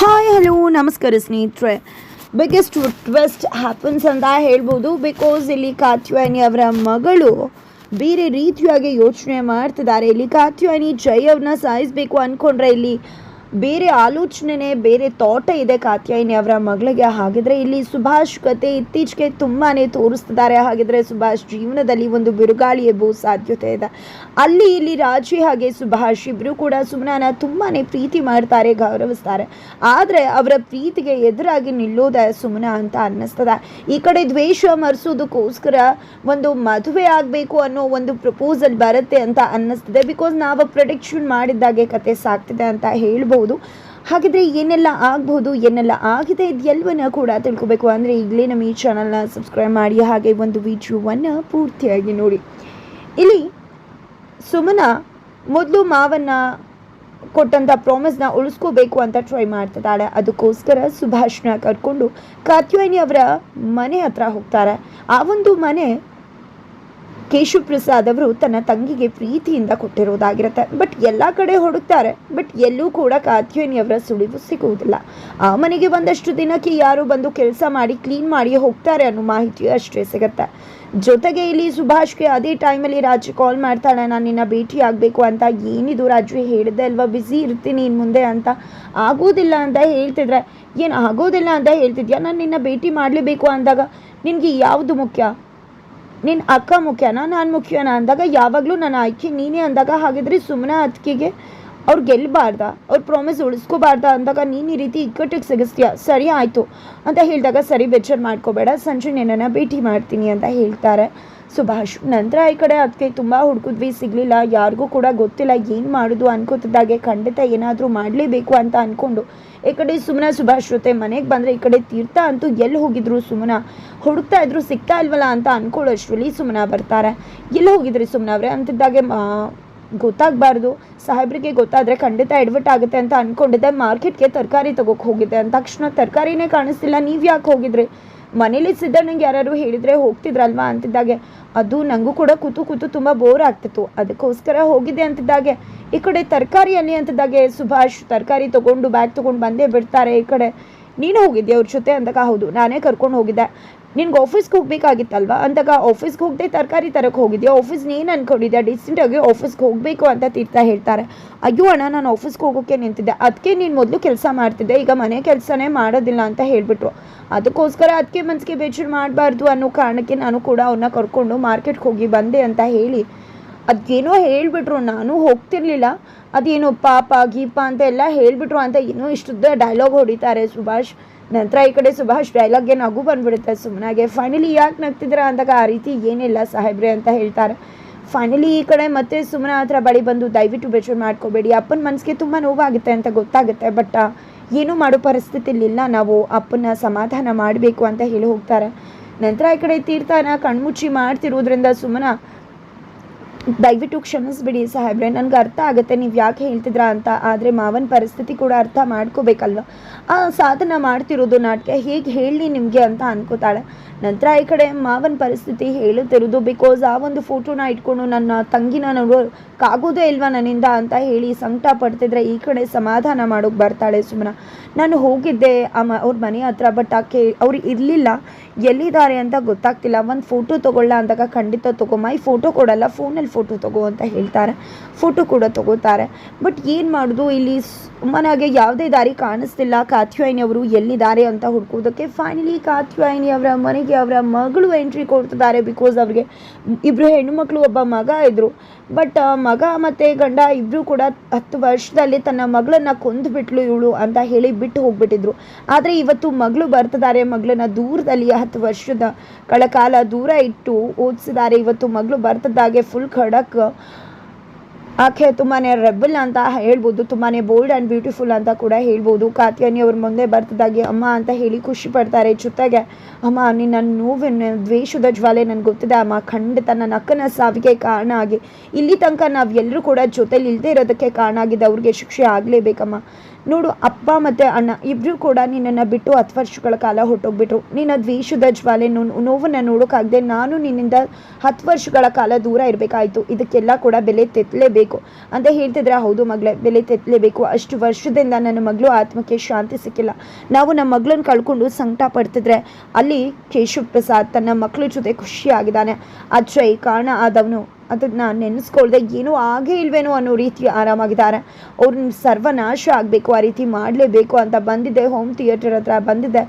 Hi, hello, ನಮಸ್ಕಾರ ಸ್ನೇಹಿತರೆ. Biggest twist happens ಅಂತ ಹೇಳ್ಬೋದು. ಬಿಕಾಸ್ ಇಲ್ಲಿ ಕಾತ್ಯಾಯನಿ ಅವರ ಮಗಳು ಬೇರೆ ರೀತಿಯಾಗಿ ಯೋಚನೆ ಮಾಡ್ತಿದ್ದಾರೆ. ಇಲ್ಲಿ ಕಾತ್ಯಾಯನಿ ಜೈ ಅವ್ರನ್ನ ಸಾಯಿಸಬೇಕು ಅಂದ್ಕೊಂಡ್ರೆ ಇಲ್ಲಿ ಬೇರೆ ಆಲೋಚನೆನೇ, ಬೇರೆ ತೋಟ ಇದೆ ಕಾತ್ಯಾಯಿನಿ ಅವರ ಮಗಳಿಗೆ. ಹಾಗಿದ್ರೆ ಇಲ್ಲಿ ಸುಭಾಷ್ ಕತೆ ಇತ್ತೀಚೆಗೆ ತುಂಬಾನೇ ತೋರಿಸ್ತಿದ್ದಾರೆ. ಹಾಗಿದ್ರೆ ಸುಭಾಷ್ ಜೀವನದಲ್ಲಿ ಒಂದು ಬಿರುಗಾಳಿ ಎಬ್ಬೋ ಸಾಧ್ಯತೆ ಇದೆ. ಅಲ್ಲಿ ಇಲ್ಲಿ ರಾಜಿ ಹಾಗೆ ಸುಭಾಷ್ ಇಬ್ಬರು ಕೂಡ ಸುಮನಾನ ತುಂಬಾನೇ ಪ್ರೀತಿ ಮಾಡ್ತಾರೆ, ಗೌರವಿಸ್ತಾರೆ. ಆದ್ರೆ ಅವರ ಪ್ರೀತಿಗೆ ಎದುರಾಗಿ ನಿಲ್ಲೋದೆ ಸುಮನ ಅಂತ ಅನ್ನಿಸ್ತದೆ. ಈ ಕಡೆ ದ್ವೇಷ ಮರೆಸೋದಕ್ಕೋಸ್ಕರ ಒಂದು ಮದುವೆ ಆಗಬೇಕು ಅನ್ನೋ ಒಂದು ಪ್ರಪೋಸಲ್ ಬರುತ್ತೆ ಅಂತ ಅನ್ನಿಸ್ತದೆ. ಬಿಕಾಸ್ ನಾವು ಪ್ರೊಡಿಕ್ಷನ್ ಮಾಡಿದ್ದಾಗೆ ಕತೆ ಸಾಕ್ತಿದೆ ಅಂತ ಹೇಳ್ಬೋದು. ಹಾಗಿದ್ರೆ ಏನೆಲ್ಲ ಆಗ್ಬೋದು ಏನೆಲ್ಲ ಆಗಿದೆ ಇದೆಲ್ಲವನ್ನ ಕೂಡ ತಿಳ್ಕೊಬೇಕು. ಅಂದರೆ ಈಗಲೇ ನಮ್ಮ ಈ ಚಾನಲ್ನ ಸಬ್ಸ್ಕ್ರೈಬ್ ಮಾಡಿ, ಹಾಗೆ ಒಂದು ವಿಡಿಯೋವನ್ನು ಪೂರ್ತಿಯಾಗಿ ನೋಡಿ. ಇಲ್ಲಿ ಸುಮನ ಮೊದಲು ಮಾವನ್ನ ಕೊಟ್ಟಂಥ ಪ್ರಾಮಿಸ್ನ ಉಳಿಸ್ಕೋಬೇಕು ಅಂತ ಟ್ರೈ ಮಾಡ್ತಿದ್ದಾಳೆ. ಅದಕ್ಕೋಸ್ಕರ ಸುಭಾಷ್ನ ಕರ್ಕೊಂಡು ಕಾತ್ಯಾಯಿನಿ ಅವರ ಮನೆ ಹತ್ರ ಹೋಗ್ತಾರೆ. ಆ ಒಂದು ಮನೆ ಕೇಶವ್ ಪ್ರಸಾದ್ ಅವರು ತನ್ನ ತಂಗಿಗೆ ಪ್ರೀತಿಯಿಂದ ಕೊಟ್ಟಿರೋದಾಗಿರುತ್ತೆ ಬಟ್ ಎಲ್ಲ ಕಡೆ ಹುಡುಕ್ತಾರೆ ಬಟ್ ಎಲ್ಲೂ ಕೂಡ ಅವರ ಸುಳಿವು ಸಿಗುವುದಿಲ್ಲ. ಆ ಮನೆಗೆ ಒಂದಷ್ಟು ದಿನಕ್ಕೆ ಯಾರು ಬಂದು ಕೆಲಸ ಮಾಡಿ, ಕ್ಲೀನ್ ಮಾಡಿ ಹೋಗ್ತಾರೆ ಅನ್ನೋ ಮಾಹಿತಿ ಅಷ್ಟೇ ಸಿಗುತ್ತೆ. ಜೊತೆಗೆ ಇಲ್ಲಿ ಸುಭಾಷ್ಗೆ ಅದೇ ಟೈಮಲ್ಲಿ ರಾಜು ಕಾಲ್ ಮಾಡ್ತಾಳೆ, ನಾನು ನಿನ್ನ ಭೇಟಿ ಆಗಬೇಕು ಅಂತ. ಏನಿದು ರಾಜು ಹೇಳಿದೆ ಅಲ್ವಾ ಬ್ಯುಸಿ ಇರ್ತೀನಿ ಇನ್ನು ಮುಂದೆ ಅಂತ. ಆಗೋದಿಲ್ಲ ಅಂತ ಹೇಳ್ತಿದ್ರೆ. ಏನು ಆಗೋದಿಲ್ಲ ಅಂತ ಹೇಳ್ತಿದ್ಯಾ? ನಾನು ನಿನ್ನ ಭೇಟಿ ಮಾಡಲೇಬೇಕು ಅಂದಾಗ ನಿನಗೆ ಯಾವುದು ಮುಖ್ಯ? ನಿನ್ನ ಅಕ್ಕ ಮುಖ್ಯನಾ, ನಾನು ಮುಖ್ಯನಾ? ಅಂದಾಗ ಯಾವಾಗಲೂ ನನ್ನ ಆಯ್ಕೆ ನೀನೇ ಅಂದಾಗ ಹಾಗಿದ್ರೆ ಸುಮ್ಮನೆ ಅದಕ್ಕಿಗೆ ಅವ್ರು ಗೆಲ್ಲಬಾರ್ದ ಅವ್ರ ಪ್ರಾಮಿಸ್ ಉಳಿಸ್ಕೋಬಾರ್ದ ಅಂದಾಗ ನೀನು ಈ ರೀತಿ ಇಕ್ಕಟ್ಟಿಗೆ ಸಿಗಿಸ್ತೀಯ? ಸರಿ ಆಯಿತು ಅಂತ ಹೇಳಿದಾಗ ಸರಿ ಬೆಚ್ಚರ್ ಮಾಡ್ಕೋಬೇಡ, ಸಂಜೆ ನಿನ್ನನ್ನು ಭೇಟಿ ಮಾಡ್ತೀನಿ ಅಂತ ಹೇಳ್ತಾರೆ. ಸುಭಾಷ್ ನಂತರ ಈ ಕಡೆ ಅದಕ್ಕೆ ತುಂಬ ಹುಡುಕಿದ್ವಿ ಸಿಗಲಿಲ್ಲ. ಯಾರಿಗೂ ಕೂಡ ಗೊತ್ತಿಲ್ಲ ಏನು ಮಾಡೋದು ಅನ್ಕೋತಿದ್ದಾಗೆ. ಖಂಡಿತ ಏನಾದರೂ ಮಾಡಲೇಬೇಕು ಅಂತ ಅಂದ್ಕೊಂಡು ಈ ಕಡೆ ಸುಮನ, ಸುಭಾಷ್ ಜೊತೆ ಮನೆಗೆ ಬಂದರೆ ಈ ಕಡೆ ತೀರ್ಥ ಅಂತೂ ಎಲ್ಲಿ ಹೋಗಿದ್ರು ಸುಮನ? ಹುಡುಕ್ತಾ ಇದ್ರು, ಸಿಗ್ತಾ ಇಲ್ವಲ್ಲ ಅಂತ ಅನ್ಕೊಳ್ಳೋಷ್ಟ್ರಲ್ಲಿ ಸುಮನ ಬರ್ತಾರೆ. ಎಲ್ಲಿ ಹೋಗಿದ್ರಿ ಸುಮನ ಅವರೇ? ಅಂತಿದ್ದಾಗೆ ಗೊತ್ತಾಗಬಾರ್ದು. ಸಾಹೇಬ್ರಿಗೆ ಗೊತ್ತಾದರೆ ಖಂಡಿತ ಆಗುತ್ತೆ ಅಂತ ಅಂದ್ಕೊಂಡಿದ್ದೆ ಮಾರ್ಕೆಟ್ಗೆ ತರಕಾರಿ ತಗೋಕೆ ಹೋಗಿದ್ದೆ. ಅಂದ ತಕ್ಷಣ ತರಕಾರಿನೇ ಕಾಣಿಸ್ತಿಲ್ಲ. ನೀವು ಯಾಕೆ ಹೋಗಿದ್ರಿ? ಮನೇಲಿ ಸಿದ್ದಣ್ಣಂಗೆ ಯಾರು ಹೇಳಿದ್ರೆ ಹೋಗ್ತಿದ್ರಲ್ವಾ ಅಂತಿದ್ದಾಗೆ. ಅದು ನನಗೂ ಕೂಡ ಕೂತು ಕೂತು ತುಂಬ ಬೋರ್ ಆಗ್ತಿತ್ತು. ಅದಕ್ಕೋಸ್ಕರ ಹೋಗಿದ್ದೆ ಅಂತಿದ್ದಾಗೆ. ಈ ಕಡೆ ತರಕಾರಿಯಲ್ಲಿ ಅಂತಿದ್ದಾಗೆ ಸುಭಾಷ್, ತರಕಾರಿ ತೊಗೊಂಡು ಬ್ಯಾಗ್ ತೊಗೊಂಡು ಬಂದೇ ಬಿಡ್ತಾರೆ ಈ ಕಡೆ. ನೀನು ಹೋಗಿದ್ದೆ ಅವ್ರ ಜೊತೆ? ಅಂದಾಗ ಹೌದು, ನಾನೇ ಕರ್ಕೊಂಡು ಹೋಗಿದ್ದೆ. ನಿನ್ಗೆ ಆಫೀಸ್ಗೆ ಹೋಗ್ಬೇಕಾಗಿತ್ತಲ್ವಾ? ಅಂದಾಗ ಆಫೀಸ್ಗೆ ಹೋಗದೆ ತರಕಾರಿ ತರಕ್ಕೆ ಹೋಗಿದ್ಯಾ? ಆಫೀಸ್ ನೀನು ಅನ್ಕೊಂಡಿದ್ಯಾ? ಡಿಸೆಂಟಾಗಿ ಆಫೀಸ್ಗೆ ಹೋಗಬೇಕು ಅಂತ ತೀರ್ಥ ಹೇಳ್ತಾರೆ. ಅಯ್ಯೋ ಅಣ್ಣ, ನಾನು ಆಫೀಸ್ಗೆ ಹೋಗೋಕ್ಕೆ ನಿಂತಿದ್ದೆ. ಅದಕ್ಕೆ ನೀನು ಮೊದಲು ಕೆಲಸ ಮಾಡ್ತಿದ್ದೆ. ಈಗ ಮನೆ ಕೆಲಸನೇ ಮಾಡೋದಿಲ್ಲ ಅಂತ ಹೇಳಿಬಿಟ್ರು. ಅದಕ್ಕೋಸ್ಕರ ಅದಕ್ಕೆ ಮನಸ್ಸಿಗೆ ಬೇಜಾರು ಮಾಡಬಾರ್ದು ಅನ್ನೋ ಕಾರಣಕ್ಕೆ ನಾನು ಕೂಡ ಅವನ್ನ ಕರ್ಕೊಂಡು ಮಾರ್ಕೆಟ್ಗೆ ಹೋಗಿ ಬಂದೆ ಅಂತ ಹೇಳಿ. ಅದೇನೋ ಹೇಳಿಬಿಟ್ರು. ನಾನು ಹೋಗ್ತಿರ್ಲಿಲ್ಲ. ಅದೇನೋ ಪಾಪ, ಗೀಪ ಅಂತ ಎಲ್ಲ ಹೇಳಿಬಿಟ್ರು ಅಂತ ಏನೋ ಇಷ್ಟುದ್ದ ಡೈಲಾಗ್ ಹೊಡಿತಾರೆ ಸುಭಾಷ್. ನಂತರ ಈ ಕಡೆ ಸುಭಾಷ್ ಡೈಲಾಗ್ಗೆ ನಗು ಬಂದ್ಬಿಡುತ್ತೆ. ಸುಮ್ಮನಾಗೆ ಫೈನಲಿ ಯಾಕೆ ನಗ್ತಿದ್ರ ಅಂದಾಗ ಆ ರೀತಿ, ಏನಿಲ್ಲ ಸಾಹೇಬ್ರೆ ಅಂತ ಹೇಳ್ತಾರೆ. ಫೈನಲಿ ಈ ಕಡೆ ಮತ್ತೆ ಸುಮ್ಮನ ಹತ್ರ ಬಳಿ ಬಂದು ದಯವಿಟ್ಟು ಬೇಜಾರು ಮಾಡ್ಕೋಬೇಡಿ. ಅಪ್ಪನ ಮನಸ್ಸಿಗೆ ತುಂಬ ನೋವಾಗುತ್ತೆ ಅಂತ ಗೊತ್ತಾಗುತ್ತೆ, ಬಟ್ ಏನೂ ಮಾಡೋ ಪರಿಸ್ಥಿತಿಲಿಲ್ಲ ನಾವು ಅಪ್ಪನ ಸಮಾಧಾನ ಮಾಡಬೇಕು ಅಂತ ಹೇಳಿ ಹೋಗ್ತಾರೆ. ನಂತರ ಈ ಕಡೆ ತೀರ್ಥನ ಕಣ್ಮುಚ್ಚಿ ಮಾಡ್ತಿರೋದ್ರಿಂದ ಸುಮ್ಮನ ದಯವಿಟ್ಟು ಕ್ಷಮಿಸ್ಬಿಡಿ ಸಾಹೇಬ್ರೆ, ನನಗೆ ಅರ್ಥ ಆಗುತ್ತೆ, ನೀವು ಯಾಕೆ ಹೇಳ್ತಿದ್ರಾ ಅಂತ, ಆದರೆ ಮಾವನ ಪರಿಸ್ಥಿತಿ ಕೂಡ ಅರ್ಥ ಮಾಡ್ಕೋಬೇಕಲ್ವ? ಆ ಸಾಧನ ಮಾಡ್ತಿರೋದು ನಾಟಕ ಹೇಗೆ ಹೇಳಿ ನಿಮಗೆ ಅಂತ ಅನ್ಕೋತಾಳೆ. ನಂತರ ಈ ಕಡೆ ಮಾವನ ಪರಿಸ್ಥಿತಿ ಹೇಳುತ್ತಿರೋದು ಬಿಕಾಸ್ ಆ ಒಂದು ಫೋಟೋನ ಇಟ್ಕೊಂಡು ನನ್ನ ತಂಗಿನ ಕಾಗೋದೇ ಇಲ್ವಾ ನನ್ನಿಂದ ಅಂತ ಹೇಳಿ ಸಂಕಟ ಪಡ್ತಿದ್ರೆ ಈ ಕಡೆ ಸಮಾಧಾನ ಮಾಡೋಕೆ ಬರ್ತಾಳೆ ಸುಮ್ಮನ ನಾನು ಹೋಗಿದ್ದೆ, ಆ ಮ ಅವ್ರ ಮನೆ ಹತ್ರ ಬಟ್ ಆಕೆ ಅವ್ರು ಇರಲಿಲ್ಲ. ಎಲ್ಲಿದ್ದಾರೆ ಅಂತ ಗೊತ್ತಾಗ್ತಿಲ್ಲ. ಒಂದು ಫೋಟೋ ತೊಗೊಳ್ಳ ಅಂದಾಗ ಖಂಡಿತ ತೊಗೊಮ್ಮ ಈ ಫೋಟೋ ಕೊಡಲ್ಲ ಫೋನಲ್ಲಿ ಫೋಟೋ ತಗೋ ಅಂತ ಹೇಳ್ತಾರೆ. ಫೋಟೋ ಕೂಡ ತಗೋತಾರೆ. ಬಟ್ ಏನು ಮಾಡೋದು? ಇಲ್ಲಿ ಸುಮ್ಮನಾಗೆ ಯಾವುದೇ ದಾರಿ ಕಾಣಿಸ್ತಿಲ್ಲ. ಕಾತ್ಯಾಯಿನಿ ಅವರು ಎಲ್ಲಿದ್ದಾರೆ ಅಂತ ಹುಡ್ಕೋದಕ್ಕೆ ಫೈನಲಿ ಕಾತ್ಯಾಯಿನಿ ಅವರ ಮನೆಗೆ ಅವರ ಮಗಳು ಎಂಟ್ರಿ ಕೊಡ್ತಿದ್ದಾರೆ ಬಿಕಾಸ್ ಅವ್ರಿಗೆ ಇಬ್ಬರು ಹೆಣ್ಣುಮಕ್ಳು ಒಬ್ಬ ಮಗ ಇದ್ದರು ಬಟ್ ಮಗ ಮತ್ತು ಗಂಡ ಇಬ್ಬರು ಕೂಡ ಹತ್ತು ವರ್ಷದಲ್ಲಿ ತನ್ನ ಮಗಳನ್ನ ಕೊಂದುಬಿಟ್ಲು ಇವಳು ಅಂತ ಹೇಳಿ ಬಿಟ್ಟು ಹೋಗ್ಬಿಟ್ಟಿದ್ರು. ಆದರೆ ಇವತ್ತು ಮಗಳು ಬರ್ತಿದ್ದಾರೆ. ಮಗಳನ್ನ ದೂರದಲ್ಲಿ ಹತ್ತು ವರ್ಷದ ಕಳಕಾಲ ದೂರ ಇಟ್ಟು ಓದಿಸಿದ್ದಾರೆ. ಇವತ್ತು ಮಗಳು ಬರ್ತದಾಗೆ ಫುಲ್ ಖಡಕ್. ಆಕೆ ತುಂಬಾ ರೆಬಲ್ ಅಂತ ಹೇಳ್ಬೋದು ತುಂಬಾ ಬೋಲ್ಡ್ ಆ್ಯಂಡ್ ಬ್ಯೂಟಿಫುಲ್ ಅಂತ ಕೂಡ ಹೇಳ್ಬೋದು. ಕಾತ್ಯಾನಿ ಅವ್ರ ಮುಂದೆ ಬರ್ತದಾಗೆ ಅಮ್ಮ ಅಂತ ಹೇಳಿ ಖುಷಿ ಪಡ್ತಾರೆ. ಜೊತೆಗೆ ಅಮ್ಮ, ನನ್ನ ನೋವಿನ ದ್ವೇಷದ ಜ್ವಾಲೆ ನನಗೆ ಗೊತ್ತಿದೆ ಅಮ್ಮ. ಖಂಡಿತ ನನ್ನ ಅಕ್ಕನ ಸಾವಿಗೆ ಕಾರಣ ಆಗಿ ಇಲ್ಲಿ ತನಕ ನಾವೆಲ್ಲರೂ ಕೂಡ ಜೊತೆಲಿ ಇಲ್ಲದೆ ಇರೋದಕ್ಕೆ ಕಾರಣ ಆಗಿದೆ. ಅವ್ರಿಗೆ ಶಿಕ್ಷೆ ಆಗಲೇಬೇಕಮ್ಮ. ನೋಡು, ಅಪ್ಪ ಮತ್ತು ಅಣ್ಣ ಇಬ್ಬರೂ ಕೂಡ ನಿನ್ನನ್ನು ಬಿಟ್ಟು ಹತ್ತು ವರ್ಷಗಳ ಕಾಲ ಹೊಟ್ಟೋಗ್ಬಿಟ್ರು ನಿನ್ನ ದ್ವೇಷದ ಜ್ವಾಲೆ ನೋವನ್ನು ನೋಡೋಕ್ಕಾಗದೆ ನಾನು ನಿನ್ನಿಂದ ಹತ್ತು ವರ್ಷಗಳ ಕಾಲ ದೂರ ಇರಬೇಕಾಯಿತು. ಇದಕ್ಕೆಲ್ಲ ಕೂಡ ಬೆಲೆ ತೆತ್ತಲೇಬೇಕು ಅಂತ ಹೇಳ್ತಿದ್ರೆ, ಹೌದು ಮಗಳೇ, ಬೆಲೆ ತೆತ್ತಲೇಬೇಕು ಅಷ್ಟು ವರ್ಷದಿಂದ ನನ್ನ ಮಗಳು ಆತ್ಮಕ್ಕೆ ಶಾಂತಿ ಸಿಕ್ಕಿಲ್ಲ. ನಾವು ನಮ್ಮ ಮಗಳನ್ನ ಕಳ್ಕೊಂಡು ಸಂಕಟ ಪಡ್ತಿದ್ರೆ, ಅಲ್ಲಿ ಕೇಶವ್ ಪ್ರಸಾದ್ ತನ್ನ ಮಕ್ಕಳ ಜೊತೆ ಖುಷಿಯಾಗಿದ್ದಾನೆ. ಅಜಯ್ ಕಾರಣ ಆದವನು ಅದನ್ನ ನೆನೆಸ್ಕೊಳ್ದೆ ಏನೂ ಆಗೇ ಇಲ್ವೇನೋ ಅನ್ನೋ ರೀತಿ ಆರಾಮಾಗಿದ್ದಾರೆ. ಅವ್ರನ್ನ ಸರ್ವನಾಶ ಆಗಬೇಕು, ಆ ರೀತಿ ಮಾಡಲೇಬೇಕು ಅಂತ ಬಂದಿದೆ ಹೋಮ್ ಥಿಯೇಟರ್ ಹತ್ರ ಬಂದಿದೆ.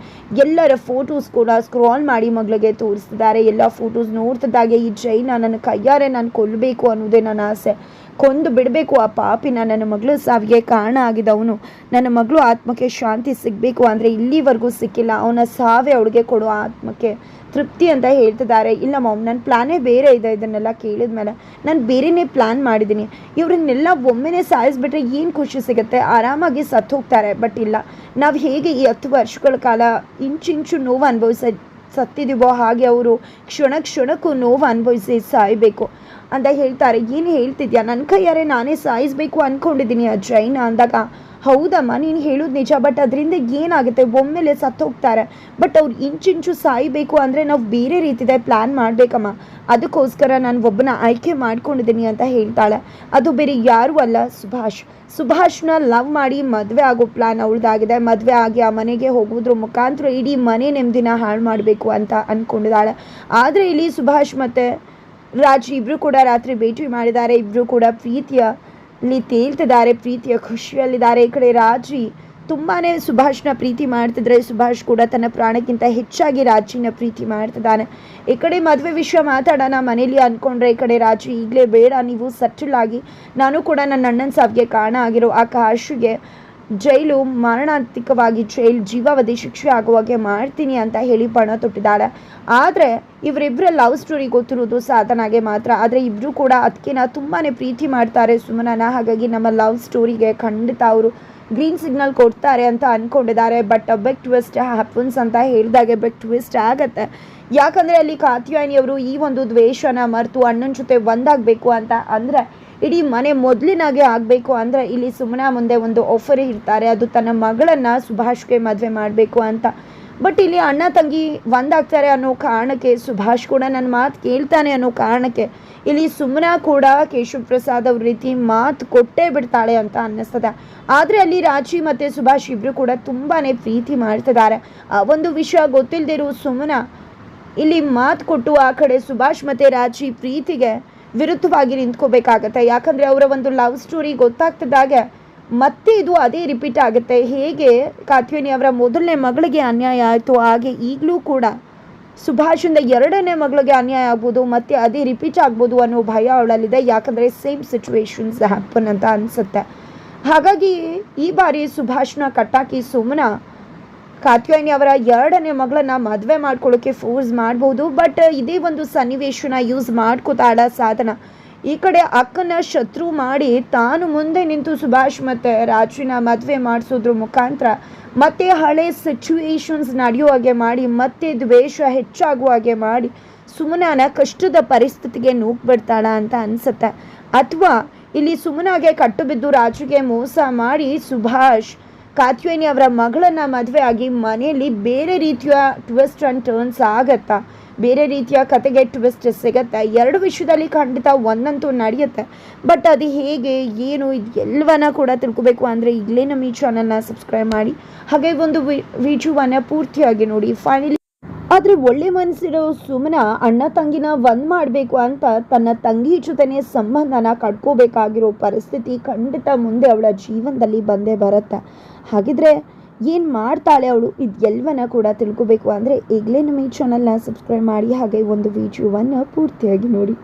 ಎಲ್ಲರ ಫೋಟೋಸ್ ಕೂಡ ಸ್ಕ್ರಾಲ್ ಮಾಡಿ ಮಗಳಿಗೆ ತೋರಿಸ್ತಿದ್ದಾರೆ. ಎಲ್ಲ ಫೋಟೋಸ್ ನೋಡ್ತಿದ್ದಾಗೆ, ಈ ಜೈನ ನನ್ನ ಕೈಯಾರೆ ನಾನು ಕೊಲ್ಲಬೇಕು ಅನ್ನೋದೇ ನನ್ನ ಆಸೆ. ಕೊಂದು ಬಿಡಬೇಕು ಆ ಪಾಪಿನ, ನನ್ನ ಮಗಳು ಸಾವಿಗೆ ಕಾರಣ ಆಗಿದವನು ನನ್ನ ಮಗಳು ಆತ್ಮಕ್ಕೆ ಶಾಂತಿ ಸಿಗಬೇಕು ಅಂದರೆ ಇಲ್ಲಿವರೆಗೂ ಸಿಕ್ಕಿಲ್ಲ. ಅವನ ಸಾವೇ ಅವಳಿಗೆ ಕೊಡೋ ಆತ್ಮಕ್ಕೆ ತೃಪ್ತಿ ಅಂತ ಹೇಳ್ತಿದ್ದಾರೆ. ಇಲ್ಲ ಮಾಮ್ ನನ್ನ ಪ್ಲಾನೇ ಬೇರೆ ಇದೆ ಇದನ್ನೆಲ್ಲ ಕೇಳಿದ ಮೇಲೆ. ನಾನು ಬೇರೆನೇ ಪ್ಲ್ಯಾನ್ ಮಾಡಿದ್ದೀನಿ. ಇವ್ರನ್ನೆಲ್ಲ ಒಮ್ಮೆನೇ ಸಾಯಿಸ್ಬಿಟ್ರೆ ಏನು ಖುಷಿ ಸಿಗುತ್ತೆ? ಆರಾಮಾಗಿ ಸತ್ತು ಹೋಗ್ತಾರೆ. ಬಟ್ ಇಲ್ಲ. ನಾವು ಹೇಗೆ ಈ ಹತ್ತು ವರ್ಷಗಳ ಕಾಲ ಇಂಚಿಂಚು ನೋವು ಅನುಭವಿಸ ಸತ್ತಿದ್ದೀವೋ ಹಾಗೆ ಅವರು ಕ್ಷಣ ಕ್ಷಣಕ್ಕೂ ನೋವು ಅನುಭವಿಸಿ ಸಾಯಬೇಕು ಅಂತ ಹೇಳ್ತಾರೆ. ಏನು ಹೇಳ್ತಿದ್ಯಾ? ನನ್ನ ಕೈಯಾರೆ ನಾನೇ ಸಾಯಿಸ್ಬೇಕು ಅಂದ್ಕೊಂಡಿದ್ದೀನಿ ಅಜಯ್ನ ಅಂದಾಗ. ಹೌದಮ್ಮ, ನೀನು ಹೇಳೋದು ನಿಜ ಬಟ್ ಅದರಿಂದ ಏನಾಗುತ್ತೆ? ಒಮ್ಮೆಲೆ ಸತ್ತೋಗ್ತಾರೆ. ಬಟ್ ಅವ್ರು ಇಂಚಿಂಚು ಸಾಯಬೇಕು ಅಂದರೆ ನಾವು ಬೇರೆ ರೀತಿದೆ ಪ್ಲ್ಯಾನ್ ಮಾಡಬೇಕಮ್ಮ. ಅದಕ್ಕೋಸ್ಕರ ನಾನು ಒಬ್ಬನ ಆಯ್ಕೆ ಮಾಡ್ಕೊಂಡಿದ್ದೀನಿ ಅಂತ ಹೇಳ್ತಾಳೆ. ಅದು ಬೇರೆ ಯಾರೂ ಅಲ್ಲ ಸುಭಾಷ್. ಸುಭಾಷ್ನ ಲವ್ ಮಾಡಿ ಮದುವೆ ಆಗೋ ಪ್ಲ್ಯಾನ್ ಅವಳದಾಗಿದೆ. ಮದುವೆ ಆಗಿ ಆ ಮನೆಗೆ ಹೋಗೋದ್ರ ಮುಖಾಂತರ ಇಡೀ ಮನೆ ನೆಮ್ಮದಿನ ಹಾಳು ಮಾಡಬೇಕು ಅಂತ ಅಂದ್ಕೊಂಡಿದ್ದಾಳೆ ಆದರೆ ಇಲ್ಲಿ ಸುಭಾಷ್ ಮತ್ತು ರಾಜ್ ಇಬ್ಬರು ಕೂಡ ರಾತ್ರಿ ಭೇಟಿ ಮಾಡಿದ್ದಾರೆ. ಇಬ್ಬರು ಕೂಡ ಪ್ರೀತಿಯ ಇಲ್ಲಿ ತೇಲ್ತಿದ್ದಾರೆ ಪ್ರೀತಿಯ ಖುಷಿಯಲ್ಲಿದ್ದಾರೆ. ಈ ಕಡೆ ರಾಜಿ ತುಂಬಾ ಸುಭಾಷ್ನ ಪ್ರೀತಿ ಮಾಡ್ತಿದ್ರೆ, ಸುಭಾಷ್ ಕೂಡ ತನ್ನ ಪ್ರಾಣಕ್ಕಿಂತ ಹೆಚ್ಚಾಗಿ ರಾಜಿನ ಪ್ರೀತಿ ಮಾಡ್ತಿದ್ದಾನೆ. ಈ ಕಡೆ ಮದುವೆ ವಿಷಯ ಮಾತಾಡೋಣ ಮನೇಲಿ ಅಂದ್ಕೊಂಡ್ರೆ ಈ ಕಡೆ ರಾಜು ಈಗಲೇ ಬೇಡ, ನೀವು ಸೆಟಲ್ ನಾನು ಕೂಡ ನನ್ನ ಅಣ್ಣನ ಸಾವಿಗೆ ಕಾರಣ ಆಗಿರೋ ಆ ಕಾಶಿಗೆ ಜೈಲು ಮಾರಣಾಂತಿಕವಾಗಿ ಜೈಲ್ ಜೀವಾವಧಿ ಶಿಕ್ಷೆ ಆಗುವಾಗೆ ಮಾಡ್ತೀನಿ ಅಂತ ಹೇಳಿ ಪಣ ತೊಟ್ಟಿದ್ದಾಳೆ ಆದರೆ ಇವರಿಬ್ಬರ ಲವ್ ಸ್ಟೋರಿ ಗೊತ್ತಿರೋದು ಸಾಧನಾಗೆ ಮಾತ್ರ. ಆದರೆ ಇಬ್ಬರು ಕೂಡ ಅದಕ್ಕಿನ ತುಂಬಾ ಪ್ರೀತಿ ಮಾಡ್ತಾರೆ ಸುಮನನ. ಹಾಗಾಗಿ ನಮ್ಮ ಲವ್ ಸ್ಟೋರಿಗೆ ಖಂಡಿತ ಅವರು ಗ್ರೀನ್ ಸಿಗ್ನಲ್ ಕೊಡ್ತಾರೆ ಅಂತ ಅಂದ್ಕೊಂಡಿದ್ದಾರೆ ಬಟ್ ಬೆಕ್ ಟ್ವಿಸ್ಟ್ ಹ್ಯಾಪನ್ಸ್ ಅಂತ ಹೇಳಿದಾಗೆ ಬೆಕ್ ಟ್ವಿಸ್ಟ್ ಆಗುತ್ತೆ. ಯಾಕಂದರೆ ಅಲ್ಲಿ ಕಾತ್ಯಾಯಿನಿಯವರು ಈ ಒಂದು ದ್ವೇಷನ ಮರೆತು ಅಣ್ಣನ ಜೊತೆ ಒಂದಾಗಬೇಕು ಅಂತ ಅಂದರೆ ಇಡೀ ಮನೆ ಮೊದಲಿನಾಗೆ ಆಗಬೇಕು ಅಂದರೆ ಇಲ್ಲಿ ಸುಮ್ಮನೆ ಮುಂದೆ ಒಂದು ಆಫರ್ ಇರ್ತಾರೆ. ಅದು ತನ್ನ ಮಗಳನ್ನು ಸುಭಾಷ್ಗೆ ಮದುವೆ ಮಾಡಬೇಕು ಅಂತ. ಬಟ್ ಇಲ್ಲಿ ಅಣ್ಣ ತಂಗಿ ಒಂದಾಗ್ತಾರೆ ಅನ್ನೋ ಕಾರಣಕ್ಕೆ ಸುಭಾಷ್ ಕೂಡ ನನ್ನ ಮಾತು ಕೇಳ್ತಾನೆ ಅನ್ನೋ ಕಾರಣಕ್ಕೆ ಇಲ್ಲಿ ಸುಮ್ನಾ ಕೂಡ ಕೇಶವ್ ಪ್ರಸಾದ್ ಅವ್ರ ರೀತಿ ಮಾತು ಕೊಟ್ಟೇ ಬಿಡ್ತಾಳೆ ಅಂತ ಅನ್ನಿಸ್ತದೆ. ಆದರೆ ಅಲ್ಲಿ ರಾಜಿ ಮತ್ತು ಸುಭಾಷ್ ಇಬ್ಬರು ಕೂಡ ತುಂಬಾ ಪ್ರೀತಿ ಮಾಡ್ತಿದ್ದಾರೆ. ಆ ಒಂದು ವಿಷಯ ಗೊತ್ತಿಲ್ಲದಿರೋ ಸುಮನಾ ಇಲ್ಲಿ ಮಾತು ಕೊಟ್ಟು ಆ ಕಡೆ ಸುಭಾಷ್ ಮತ್ತು ರಾಜಿ ಪ್ರೀತಿಗೆ ವಿರುದ್ಧವಾಗಿ ನಿಂತ್ಕೋಬೇಕಾಗತ್ತೆ. ಯಾಕಂದರೆ ಅವರ ಒಂದು ಲವ್ ಸ್ಟೋರಿ ಗೊತ್ತಾಗ್ತಿದ್ದಾಗ ಮತ್ತೆ ಇದು ಅದೇ ರಿಪೀಟ್ ಆಗುತ್ತೆ. ಹೇಗೆ ಕಾತ್ವೇನಿ ಅವರ ಮೊದಲನೇ ಮಗಳಿಗೆ ಅನ್ಯಾಯ ಆಯಿತು, ಹಾಗೆ ಈಗಲೂ ಕೂಡ ಸುಭಾಷಿಂದ ಎರಡನೇ ಮಗಳಿಗೆ ಅನ್ಯಾಯ ಆಗ್ಬೋದು, ಮತ್ತೆ ಅದೇ ರಿಪೀಟ್ ಆಗ್ಬೋದು ಅನ್ನೋ ಭಯ ಅವಳಲ್ಲಿದೆ. ಯಾಕಂದರೆ ಸೇಮ್ ಸಿಚುವೇಶನ್ಸ್ ಹ್ಯಾಪನ್ ಅಂತ ಅನಿಸುತ್ತೆ. ಹಾಗಾಗಿ ಈ ಬಾರಿ ಸುಭಾಷ್ನ ಕಟ್ಟಾಕಿ ಸುಮ್ಮನ ಕಾತ್ಯಾಯಿನಿ ಅವರ ಎರಡನೇ ಮಗಳನ್ನ ಮದುವೆ ಮಾಡ್ಕೊಳ್ಳೋಕೆ ಫೋರ್ಸ್ ಮಾಡ್ಬೋದು ಬಟ್ ಇದೇ ಒಂದು ಸನ್ನಿವೇಶನ ಯೂಸ್ ಮಾಡ್ಕೋತಾಳ ಸಾಧನ. ಈ ಕಡೆ ಅಕ್ಕನ ಶತ್ರು ಮಾಡಿ ತಾನು ಮುಂದೆ ನಿಂತು ಸುಭಾಷ್ ಮತ್ತು ರಾಜಿನ ಮದುವೆ ಮಾಡಿಸೋದ್ರ ಮುಖಾಂತರ ಮತ್ತೆ ಹಳೆ ಸಿಚುವೇಶನ್ಸ್ ನಡೆಯುವ ಹಾಗೆ ಮಾಡಿ, ಮತ್ತೆ ದ್ವೇಷ ಹೆಚ್ಚಾಗುವ ಹಾಗೆ ಮಾಡಿ ಸುಮನಾನ ಕಷ್ಟದ ಪರಿಸ್ಥಿತಿಗೆ ನೂಕ್ಬಿಡ್ತಾಳ ಅಂತ ಅನ್ಸುತ್ತೆ. ಅಥವಾ ಇಲ್ಲಿ ಸುಮನಾಗೆ ಕಟ್ಟು ಬಿದ್ದು ರಾಜುಗೆ ಮೋಸ ಮಾಡಿ ಸುಭಾಷ್ ಕಾತ್ಯಾಯಿನಿ ಅವರ ಮಗಳನ್ನ ಮದುವೆ ಆಗಿ ಮನೆಯಲ್ಲಿ ಬೇರೆ ರೀತಿಯ ಟ್ವಿಸ್ಟ್ ಆ್ಯಂಡ್ ಟರ್ನ್ಸ್ ಆಗತ್ತಾ? ಬೇರೆ ರೀತಿಯ ಕತೆಗೆ ಟ್ವಿಸ್ಟ್ ಸಿಗತ್ತೆ? ಎರಡು ವಿಷಯದಲ್ಲಿ ಖಂಡಿತ ಒಂದಂತೂ ನಡೆಯುತ್ತೆ. ಬಟ್ ಅದು ಹೇಗೆ, ಏನು ಎಲ್ಲವನ್ನ ಕೂಡ ತಿಳ್ಕೊಬೇಕು ಅಂದರೆ ಇಲ್ಲೇ ನಮ್ಮ ಈ ಚಾನಲ್ನ ಸಬ್ಸ್ಕ್ರೈಬ್ ಮಾಡಿ. ಹಾಗೆ ಒಂದು ವಿಡಿಯೋವನ್ನು ಪೂರ್ತಿಯಾಗಿ ನೋಡಿ. ಫೈನಲಿ ಆದರೆ ಒಳ್ಳೆ ಮನಸ್ಸಿರೋ ಸುಮನ ಅಣ್ಣ ತಂಗಿನ ಒಂದು ಮಾಡಬೇಕು ಅಂತ ತನ್ನ ತಂಗಿ ಜೊತೆನೆ ಸಂಬಂಧನ ಕಟ್ಕೋಬೇಕಾಗಿರೋ ಪರಿಸ್ಥಿತಿ ಖಂಡಿತ ಮುಂದೆ ಅವಳ ಜೀವನದಲ್ಲಿ ಬಂದೇ ಬರುತ್ತೆ. ಹಾಗಿದ್ರೆ ಏನು ಮಾಡ್ತಾಳೆ ಅವಳು? ಇದು ಎಲ್ಲವನ್ನ ಕೂಡ ತಿಳ್ಕೊಬೇಕು. ಅಂದರೆ ಈಗಲೇ ನಮ್ಮ ಈ ಚಾನಲ್ನ ಸಬ್ಸ್ಕ್ರೈಬ್ ಮಾಡಿ, ಹಾಗೆ ಒಂದು ವಿಡಿಯೋವನ್ನು ಪೂರ್ತಿಯಾಗಿ ನೋಡಿ.